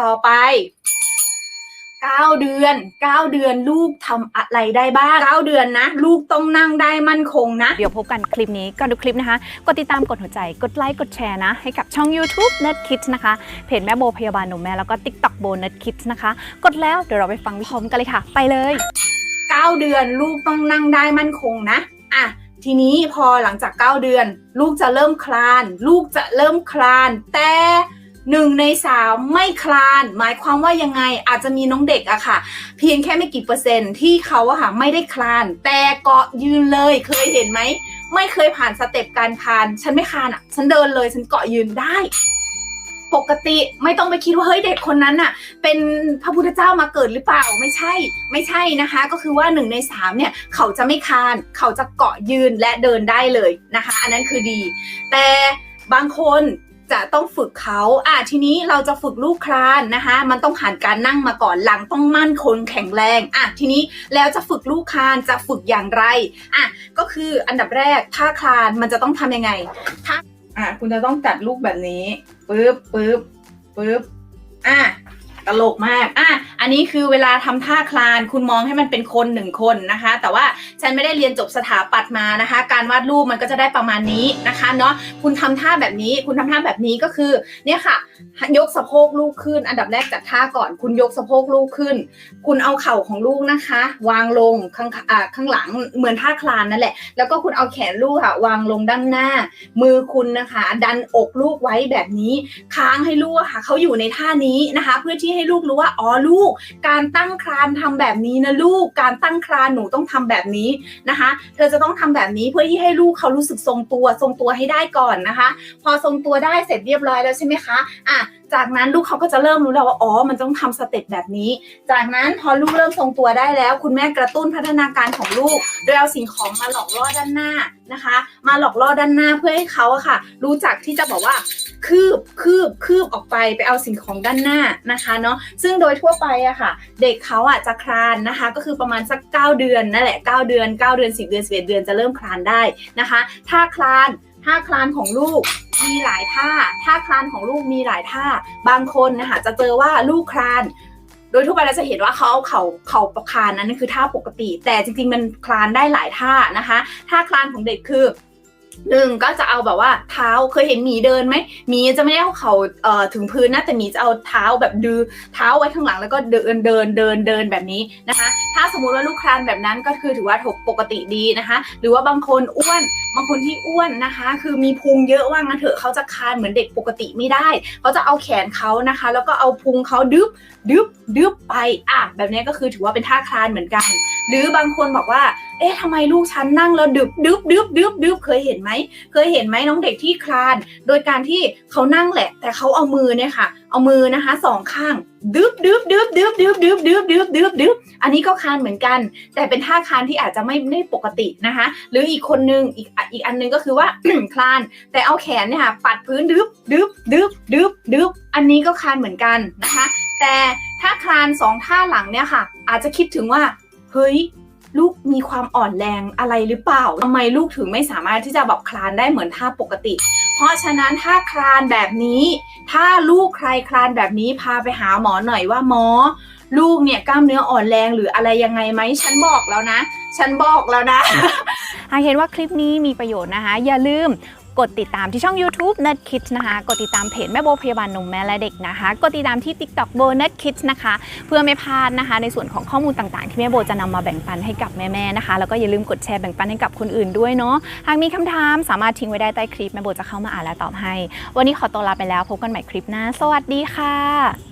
ต่อไป 9 เดือน 9 เดือนลูกทำอะไรได้บ้าง 9 เดือนนะ ลูกต้องนั่งได้มั่นคงนะ เดี๋ยวพบกันคลิปนี้ก่อนดูคลิปนะคะ กดติดตามกดหัวใจ กดไลค์ กดแชร์นะ ให้กับช่อง YouTube Nerd Kids นะคะ เพจแม่โบพยาบาลหนุ่มแม่แล้วก็ TikTok โบ Nerd Kids นะคะ กดแล้วเดี๋ยวเราไปฟังพร้อมกันเลยค่ะ ไปเลย 9 เดือนลูกต้องนั่งได้มั่นคงนะอะทีนี้พอหลังจาก 9 เดือน ลูกจะเริ่มคลาน ลูกจะเริ่มคลาน แต่ หนึ่งในสามไม่คลาน หมายความว่ายังไงอาจจะมีน้องเด็กอะค่ะ เพียงแค่ไม่กี่เปอร์เซ็นต์ที่เขาอะค่ะไม่ได้คลาน แต่เกาะยืนเลยเคยเห็นไหม ไม่เคยผ่านสเต็ปการคลาน ฉันไม่คลานอะฉันเดินเลย ฉันเกาะยืนได้ ปกติไม่ต้องไปคิดว่าเฮ้ยเด็กคนนั้นน่ะ เป็นพระพุทธเจ้ามาเกิดหรือเปล่าไม่ใช่ ไม่ใช่นะคะ ก็คือว่าหนึ่งในสามเนี่ย เขาจะไม่คลาน เขาจะเกาะยืนและเดินได้เลยนะคะ อันนั้นคือดี แต่บางคน จะต้องฝึกเขาอะทีนี้เราจะฝึกลูกคลานนะคะ มันต้องผ่านการนั่งมาก่อนหลังต้องมั่นคงแข็งแรงอะทีนี้แล้วจะฝึกลูกคลานจะฝึกอย่างไรอะก็คืออันดับแรกถ้าคลานมันจะต้องทำยังไงถ้าอะคุณจะต้องจัดลูกแบบนี้ปึ๊บปึ๊บปึ๊บอะตลกมากอะ อันนี้คือเวลาทำท่าคลานคุณมองให้มันเป็นคนหนึ่งคนนะคะ แต่ว่าฉันไม่ได้เรียนจบสถาปัตย์มานะคะ การวาดรูปมันก็จะได้ประมาณนี้นะคะเนาะคุณทำท่าแบบนี้ คุณทำท่าแบบนี้ก็คือเนี่ยค่ะ ยกสะโพกลูกขึ้น อันดับแรกจัดท่าก่อน คุณยกสะโพกลูกขึ้น คุณเอาเข่าของลูกนะคะ วางลงข้างข้างหลังเหมือนท่าคลานนั่นแหละ แล้วก็คุณเอาแขนลูกค่ะ วางลงด้านหน้า มือคุณนะคะ ดันอกลูกไว้แบบนี้ ค้างให้ลูกค่ะเขาอยู่ในท่านี้นะคะ เพื่อที่ให้ลูกรู้ว่าอ๋อลูกการตั้งคลานทำแบบนี้นะลูก การตั้งคลานหนูต้องทำแบบนี้นะคะ เธอจะต้องทำแบบนี้เพื่อที่ให้ลูกเขารู้สึกทรงตัว ทรงตัวให้ได้ก่อนนะคะ พอทรงตัวได้เสร็จเรียบร้อยแล้วใช่ไหมคะอะจากนั้นลูกเขาก็จะเริ่มรู้แล้วว่าอ๋อ มันต้องทำสเต็ปแบบนี้ จากนั้นพอลูกเริ่มทรงตัวได้แล้ว คุณแม่กระตุ้นพัฒนาการของลูกโดยเอาสิ่งของมาหลอกล่อด้านหน้านะคะ มาหลอกล่อด้านหน้าเพื่อให้เขาอะค่ะ รู้จักที่จะบอกว่า คืบคืบคืบออกไปไปเอาสิ่งของด้านหน้านะคะเนาะซึ่งโดยทั่วไปอะค่ะ เด็กเขาอะจะคลานนะคะ ก็คือประมาณสัก 9 เดือนนั่นแหละ 9 เดือน 9 เดือน 10 เดือน 11 เดือนจะเริ่มคลานได้นะคะท่าคลานท่าคลานของลูกมีหลายท่า ท่าคลานของลูกมีหลายท่า บางคนนะคะจะเจอว่าลูกคลาน โดยทั่วไปเราจะเห็นว่าเขาเอาเข่าเข่าประคานนั้นคือท่าปกติ แต่จริงๆมันคลานได้หลายท่านะคะ ท่าคลานของเด็กคือ หนึ่งก็จะเอาแบบว่าเท้าเคยเห็นหมีเดินไหมหมีจะไม่ได้เอาเขาเอ่อถึงพื้นนะแต่หมีจะเอาเท้าแบบดือเท้าไว้ข้างหลังแล้วก็เดินเดินเดินเดินแบบนี้นะคะ ถ้าสมมุติว่าลูกคลานแบบนั้นก็คือถือว่าถกปกติดีนะคะ หรือว่าบางคนอ้วนบางคนที่อ้วนนะคะ คือมีพุงเยอะว่างั้นเถอะเขาจะคลานเหมือนเด็กปกติไม่ได้เขาจะเอาแขนเขานะคะ แล้วก็เอาพุงเขาดึบดึบดึบไปอะแบบนี้ก็คือถือว่าเป็นท่าคลานเหมือนกันหรือบางคนบอกว่า เอ๊ะทำไมลูกฉันนั่งแล้วดึบดึบดึบดึบดึบเคยเห็นไหม เคยเห็นไหมน้องเด็กที่คลาน โดยการที่เขานั่งแหละ แต่เขาเอามือเนี่ยค่ะ เอามือนะคะสองข้างดึบดึบดึบดึบดึบดึบดึบดึบดึบดึบอันนี้ก็คลานเหมือนกัน แต่เป็นท่าคลานที่อาจจะไม่ไม่ปกตินะคะ หรืออีกคนนึงอีกอีกอันนึงก็คือว่าคลาน แต่เอาแขนเนี่ยค่ะปัดพื้นดึบดึบดึบดึบดึบอันนี้ก็คานเหมือนกันนะคะ แต่ถ้าคลานสองท่าหลังเนี่ยค่ะ อาจจะคิดถึงว่า เฮ้ยลูกมีความอ่อนแรงอะไรหรือเปล่าทำไมลูกถึงไม่สามารถที่จะแบบคลานได้เหมือนท่าปกติ เพราะฉะนั้นถ้าคลานแบบนี้ ถ้าลูกใครคลานแบบนี้พาไปหาหมอหน่อยว่าหมอ ลูกเนี่ยกล้ามเนื้ออ่อนแรงหรืออะไรยังไงไหมฉันบอกแล้วนะ ฉันบอกแล้วนะ หากเห็นว่าคลิปนี้มีประโยชน์นะคะ อย่าลืม กดติดตามที่ช่อง YouTube Nerd Kids นะคะ กดติดตามเพจแม่โบพยาบาลหนุ่มแม่และเด็กนะคะ กดติดตามที่ TikTok โบ Nerd Kids นะคะ เพื่อไม่พลาดนะคะ ในส่วนของข้อมูลต่างๆ ที่แม่โบจะนำมาแบ่งปันให้กับแม่ๆนะคะ แล้วก็อย่าลืมกดแชร์แบ่งปันให้กับคนอื่นด้วยเนาะ หากมีคำถามสามารถทิ้งไว้ได้ใต้คลิปแม่โบจะเข้ามาอ่านและตอบให้ วันนี้ขอตัวลาไปแล้วพบกันใหม่คลิปหน้า สวัสดีค่ะ